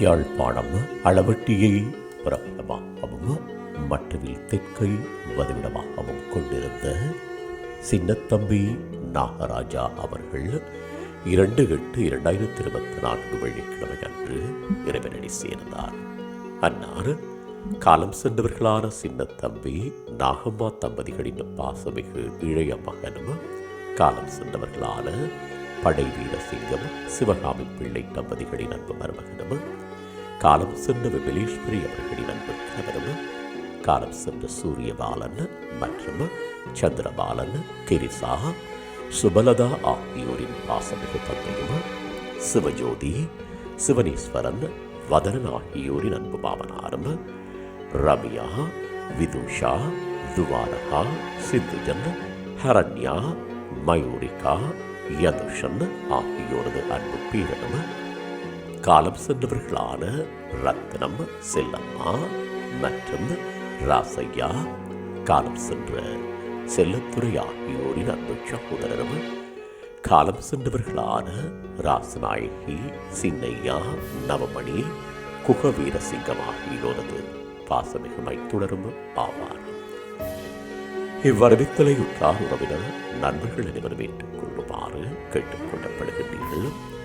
யாழ்ப்பாணம் அளவட்டியை பிரபலமாகவும் மட்டுவில் தெற்கை வதிவிடமாகவும் கொண்டிருந்த சின்னத்தம்பி நாகராஜா அவர்கள் இரண்டு எட்டு இரண்டாயிரத்தி இருபத்தி நான்கு வெள்ளிக்கிழமை அன்று இறைவனடி சேர்ந்தார். அன்னார் காலம் சென்றவர்களான சின்னத்தம்பி நாகம்மா தம்பதிகளின் பாசமிகு இளைய மகனும் காலம் சென்றவர்களான படை வீரசிங்கம் சிவகாமி பிள்ளை தம்பதிகளின் அன்பு மருமகனும் காலம் சென்ற விமலேஸ்வரி அவர்களிடம் அன்பு காலம் சென்ற சூரியபாலன் மற்றும் சந்திரபாலன் கிரிசா சுபலதா ஆகியோரின் பாசமிகு தந்தையும் சிவஜோதி சிவனீஸ்வரன் வதரன் ஆகியோரின் அன்பு பாவனாரும் ரம்யா விதுஷா துவாரகா சிந்துஜன் ஹரண்யா மயூரிகா யதுஷன் ஆகியோரது அன்பு பீரனும் காலம் சென்றவர்களான ரத்னம் செல்லம்மா மற்றும் ராசையா காலம் சென்ற செல்லத்துறை ஆகியோரின் அன்பு சகோதரரும் காலம் சென்றவர்களான ராசநாயகி சின்னையா நவமணி குகவீரசிங்கம் ஆகியோரது பாசமிகு மைத்துணரும் ஆவார். இவ்வரவித்தலை உற்றார் உறவினர் நண்பர்கள் அனைவரும் ஏற்றுக்கொள்ளுமாறு கேட்டுக்கொள்ளப்படுகின்றீர்கள்.